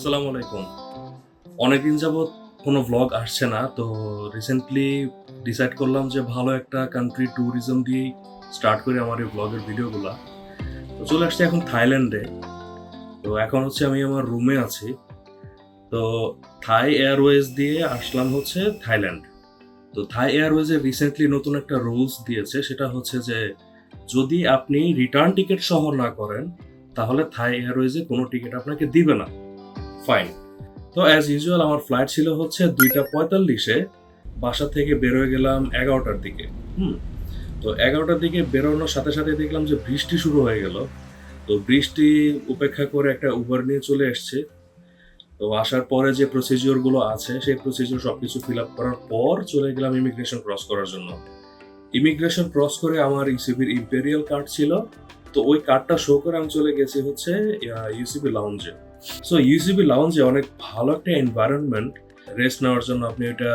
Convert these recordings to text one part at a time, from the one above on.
আসসালামু আলাইকুম। অনেকদিন যাবৎ কোনো ব্লগ আসছে না, তো রিসেন্টলি ডিসাইড করলাম যে ভালো একটা কান্ট্রি ট্যুরিজম দিয়েই স্টার্ট করি আমার এই ভ্লগের ভিডিওগুলো তো চলে আসছি এখন থাইল্যান্ডে তো এখন হচ্ছে আমি আমার রুমে আছি। তো থাই এয়ারওয়েজ দিয়ে আসলাম হচ্ছে থাইল্যান্ড তো থাই এয়ারওয়েজে রিসেন্টলি নতুন একটা রুলস দিয়েছে, সেটা হচ্ছে যে যদি আপনি রিটার্ন টিকিট সহ না করেন, তাহলে থাই এয়ারওয়েজে কোনো টিকিট আপনাকে দিবে না। ফাইন তো অ্যাজ ইউজুয়াল আমার ফ্লাইট ছিল হচ্ছে দুইটা পঁয়তাল্লিশে, বাসা থেকে বেরোয় গেলাম এগারোটার দিকে, হুম? তো এগারোটার দিকে বেরোনোর সাথে সাথে দেখলাম যে বৃষ্টি শুরু হয়ে গেল। তো বৃষ্টি উপেক্ষা করে একটা উবার নিয়ে চলে এসছে। তো আসার পরে যে প্রসিজিওরগুলো আছে, সেই প্রসিজিওর সব কিছু ফিল আপ করার পর চলে গেলাম ইমিগ্রেশন ক্রস করার জন্য। ইমিগ্রেশন ক্রস করে আমার ইউসিবির ইম্পেরিয়াল কার্ড ছিল। তো ওই কার্ডটা শো করে আমি চলে গেছি হচ্ছে ইউসিবি লাউঞ্জে সো ইউসিবি লাউঞ্জে অনেক ভালো একটা এনভায়রনমেন্ট রেস্ট নেওয়ার জন্য আপনি ওইটা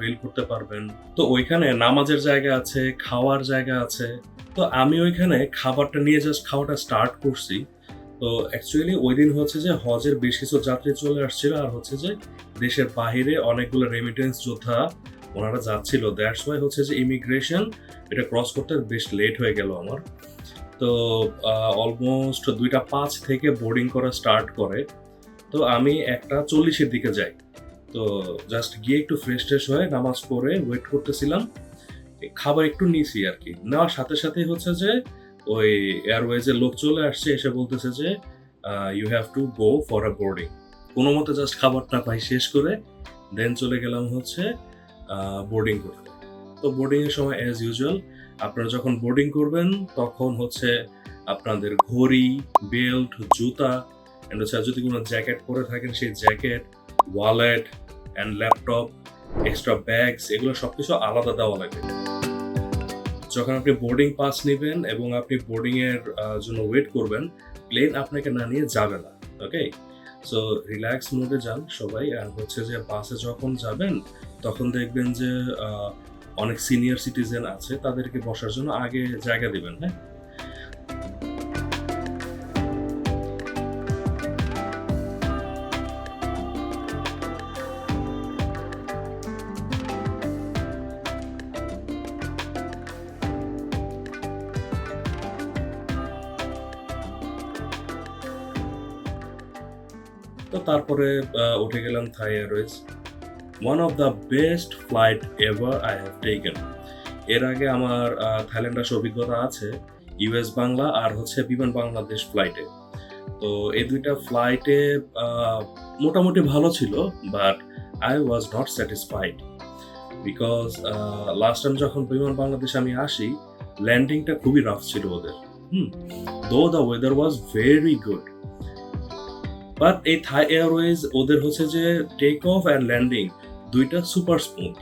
বিল করতে পারবেন। তো ওইখানে নামাজের জায়গা আছে, খাওয়ার জায়গা আছে। তো আমি ওইখানে খাবারটা নিয়ে জাস্ট খাওয়াটা স্টার্ট করছি। তো অ্যাকচুয়ালি ওই দিন হচ্ছে যে হজের বেশ কিছু যাত্রী চলে আসছিল আর হচ্ছে যে দেশের বাহিরে অনেকগুলো রেমিটেন্স যোদ্ধা ওনারা যাচ্ছিল। দ্যাটস ওয়াই হচ্ছে যে ইমিগ্রেশন এটা ক্রস করতে বেশ লেট হয়ে গেল আমার। তো অলমোস্ট দুইটা পাঁচ থেকে বোর্ডিং করা স্টার্ট করে। তো আমি একটা চল্লিশের দিকে যাই। তো জাস্ট গিয়ে একটু ফ্রেশ ট্রেশ হয়ে নামাজ পড়ে ওয়েট করতেছিলাম। খাবার একটু নিয়েছি আর কি নেওয়ার সাথে সাথে হচ্ছে যে, ওই এয়ারওয়েজের লোক চলে আসছে, এসে বলতেছে যে you have to go for a boarding কোনো মতে জাস্ট খাবারটা পাই শেষ করে দেন চলে গেলাম হচ্ছে বোর্ডিং করতে। তো বোর্ডিংয়ের সময় অ্যাজ ইউজুয়াল আপনারা যখন বোর্ডিং করবেন, তখন হচ্ছে আপনাদের ঘড়ি বেল্ট জুতা অ্যান্ড হচ্ছে যদি কোনো জ্যাকেট পরে থাকেন, সেই jacket wallet and laptop extra bags এগুলো সব কিছু আলাদা দেওয়া লাগে। যখন আপনি বোর্ডিং পাস নেবেন এবং আপনি বোর্ডিংয়ের জন্য ওয়েট করবেন প্লেন আপনাকে না নিয়ে যাবে না ওকে সো রিল্যাক্স মোডে যান সবাই আর হচ্ছে যে বাসে যখন যাবেন, তখন দেখবেন যে অনেক সিনিয়র সিটিজেন আছে, তাদেরকে বসার জন্য আগে জায়গা দিবেন হ্যাঁ? তো তারপরে উঠে গেলাম Thai Airways one of the best flight ever I have taken এর আগে আমার থাইল্যান্ড আসার অভিজ্ঞতা আছে ইউএস বাংলা আর হচ্ছে বিমান বাংলাদেশ ফ্লাইটে তো এই দুইটা ফ্লাইটে মোটামুটি ভালো ছিল but I was not satisfied because last time যখন বিমান বাংলাদেশ আমি আসি ল্যান্ডিংটা খুবই রাফ ছিল ওদের। হুম though the weather was very good but এই থাই এয়ারওয়েজ ওদের হচ্ছে যে টেক অফ অ্যান্ড ল্যান্ডিং দুইটা super smooth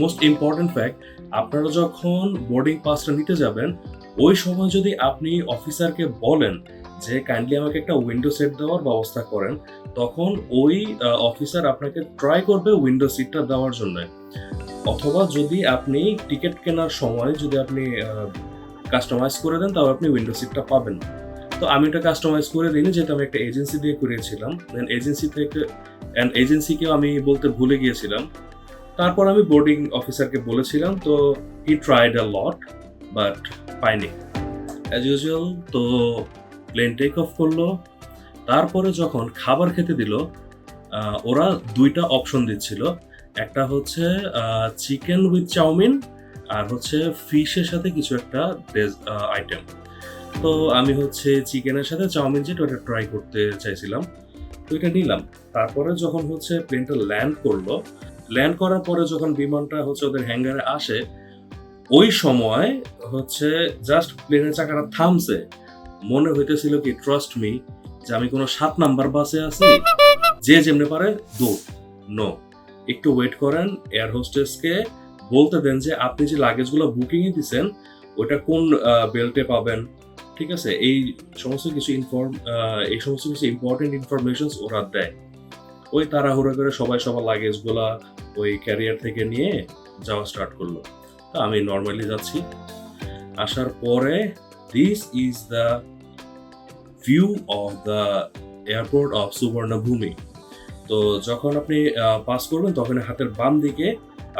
most important fact আপনারা যখন বোর্ডিং পাসটা নিতে যাবেন, ওই সময় যদি আপনি অফিসারকে বলেন যে কাইন্ডলি আমাকে একটা উইন্ডো সেট দেওয়ার ব্যবস্থা করেন, তখন ওই অফিসার আপনাকে ট্রাই করবে উইন্ডো সিটটা দেওয়ার জন্য। অথবা যদি আপনি টিকিট কেনার সময় যদি আপনি কাস্টমাইজ করে দেন, তাহলে আপনি উইন্ডো সিটটা পাবেন। তো আমি এটা কাস্টমাইজ করে দিইনি, যেহেতু আমি একটা এজেন্সি দিয়ে করিয়েছিলাম। দেন এজেন্সি থেকে অ্যান্ড এজেন্সিকেও আমি বলতে ভুলে গিয়েছিলাম। তারপর আমি বোর্ডিং অফিসারকে বলেছিলাম, তো he tried a lot but পাইনি। অ্যাজ ইউজুয়াল তো প্লেন টেক অফ করল। তারপরে যখন খাবার খেতে দিল ওরা দুইটা অপশন দিচ্ছিল। একটা হচ্ছে চিকেন উইথ চাউমিন, আর হচ্ছে ফিশের সাথে কিছু একটা আইটেম তো আমি হচ্ছে চিকেনের সাথে চাউমিন যেটা ওটা ট্রাই করতে চাইছিলাম, তো এটা নিলাম। তারপরে যখন হচ্ছে প্লেনটা ল্যান্ড করল ল্যান্ড করার পরে যখন বিমানটা হচ্ছে ওদের হ্যাঙ্গারে আসে, ওই সময় হচ্ছে জাস্ট প্লেনের চাকাটা থামছে। মনে হইতেছিল কি ট্রাস্ট মি যে আমি কোনো সাত নাম্বার বাসে আছি, যে যেমনি পারে দৌড়। নো একটু ওয়েট করেন এয়ার হোস্টেসকে বলতে দেন যে, আপনি যে লাগেজগুলো বুকিংয়ে দিছেন, ওটা কোন বেল্টে পাবেন? ঠিক আছে? এই সমস্ত কিছু ইনফর্ম এই সমস্ত কিছু ইম্পর্টেন্ট ইনফরমেশন ওরা দেয়। ওই তাড়াহুড়ো করে সবাই সবার লাগেজগুলা ওই ক্যারিয়ার থেকে নিয়ে যাওয়া স্টার্ট করল। তো আমি নর্মালি যাচ্ছি। আসার পরে this is the view of the airport of Suvarnabhumi তো যখন আপনি পাস করবেন তখন হাতের বাম দিকে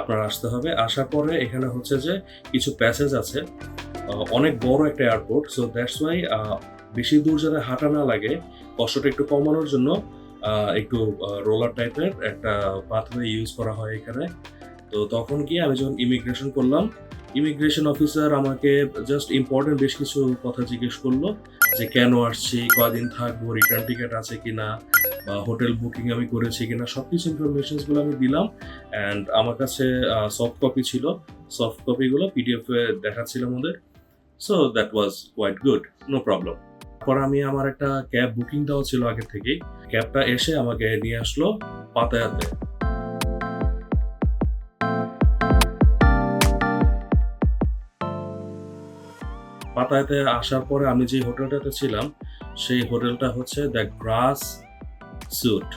আপনার আসতে হবে। আসার পরে এখানে হচ্ছে যে কিছু প্যাসেজ আছে। অনেক বড় একটা এয়ারপোর্ট সো দ্যাটস ওয়াই বেশি দূর যাতে হাঁটা না লাগে, কষ্টটা একটু কমানোর জন্য একটু রোলার টাইপের একটা পাথওয়ে ইউজ করা হয় এখানে। তো তখন গিয়ে আমি যখন ইমিগ্রেশন করলাম ইমিগ্রেশন অফিসার আমাকে জাস্ট ইম্পর্টেন্ট বেশ কিছু কথা জিজ্ঞেস করল, যে কেন আসছি, কদিন থাকব রিটার্ন টিকিট আছে কিনা, বা হোটেল বুকিং আমি করেছি কিনা সব কিছু ইনফরমেশনসগুলো আমি দিলাম অ্যান্ড আমার কাছে সফট কপি ছিল। সফট কপিগুলো পিডিএফে এ দেখাচ্ছিল আমাদের so that was quite good no problem পর আমি আমার একটা ক্যাব বুকিং দেওয়া ছিল আগে থেকেই। ক্যাবটা এসে আমাকে নিয়ে আসলো পাতায়াতে। পাতায়াতে আসার পরে আমি যে হোটেলটাতে ছিলাম, সেই হোটেলটা হচ্ছে দ্য গ্রাস স্যুট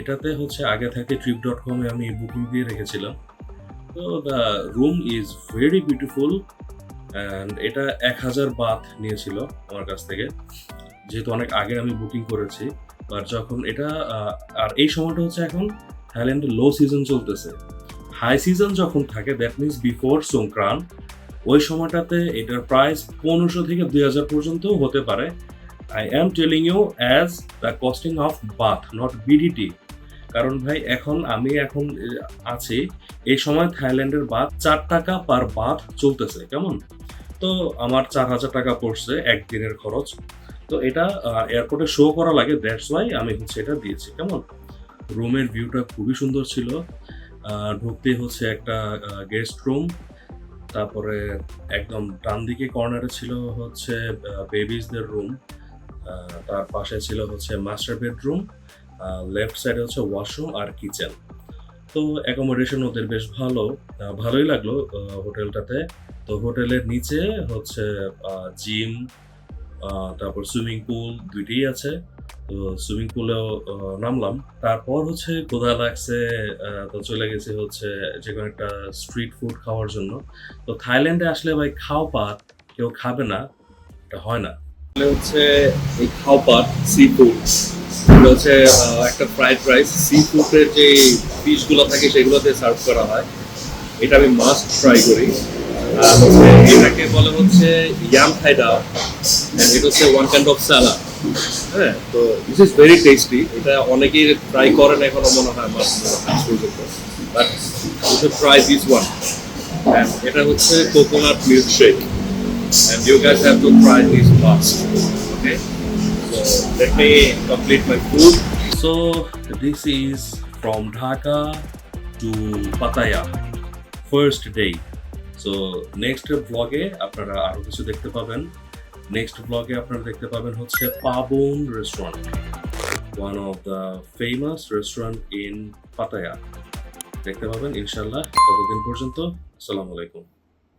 এটাতে হচ্ছে আগে থেকে ট্রিপ ডট কমে আমি বুকিং দিয়ে রেখেছিলাম। তো the room is very beautiful এটা এক হাজার বাথ নিয়েছিল আমার কাছ থেকে। যেহেতু অনেক আগে আমি বুকিং করেছি বাট যখন এটা আর এই সময়টা হচ্ছে এখন থাইল্যান্ডে লো সিজন চলতেছে। হাই সিজন যখন থাকে দ্যাট মিনস বিফোর সংক্রান ওই সময়টাতে এটার প্রাইস পনেরোশো থেকে দুই হাজার পর্যন্ত হতে পারে। I am telling you as the costing of baht not BDT কারণ ভাই, এখন আমি এখন আছি এই সময় থাইল্যান্ডের বাদ চার টাকা পার বাদ চলতেছে কেমন? তো আমার চার হাজার টাকা পড়ছে একদিনের খরচ। তো এটা এয়ারপোর্টে শো করা লাগে দ্যাটস ওয়াই আমি হচ্ছে এটা দিয়েছি কেমন? রুমের ভিউটা খুবই সুন্দর ছিল। আহ, ঢুকতেই হচ্ছে একটা গেস্ট রুম তারপরে একদম ডান দিকে কর্নারে ছিল হচ্ছে বেবিজদের রুম তার পাশে ছিল হচ্ছে মাস্টার বেডরুম লেফট সাইডে হচ্ছে ওয়াশরুম আর কিচেন তো অ্যাকোমোডেশন ওদের বেশ ভালো ভালোই লাগল হোটেলটাতে। তো হোটেলের নিচে হচ্ছে জিম তারপর সুইমিং পুল দুইটাই আছে। তো সুইমিং পুলেও নামলাম। তারপর হচ্ছে কোথা লাগছে তো চলে গেছে হচ্ছে যে কোনো একটা স্ট্রিট ফুড খাওয়ার জন্য। তো থাইল্যান্ডে আসলে ভাই খাও পাত কেউ খাবে না, এটা হয় না। হচ্ছে এই খাও পাত সি ফুড এটা হচ্ছে একটা ফ্রাইড রাইস সি ফুডের যে ফিশগুলো থাকে সেগুলোতে সার্ভ করা হয়। এটা আমি মাস্ট ট্রাই করি। এটাকে বলে হচ্ছে ইয়াম খাইডা এটা হচ্ছে ওয়ান কাইন্ড অফ সালাদ হ্যাঁ তো দিস ইজ ভেরি টেস্টি এটা অনেকেই ট্রাই করেন, এখনও মনে হয় আমার পর্যন্ত বাট ট্রাই দিস ওয়ান এটা হচ্ছে coconut milk shake and you guys have to try this first okay So let me complete my food. So this is from Dhaka to Pattaya. First day. So next vlog-এ আপনারা আরও কিছু দেখতে পাবেন। Next ব্লগে আপনারা দেখতে পাবেন হচ্ছে পাবন restaurant one of the famous restaurant in Pattaya দেখতে পাবেন ইনশাল্লাহ ততদিন পর্যন্ত। আসসালামু আলাইকুম।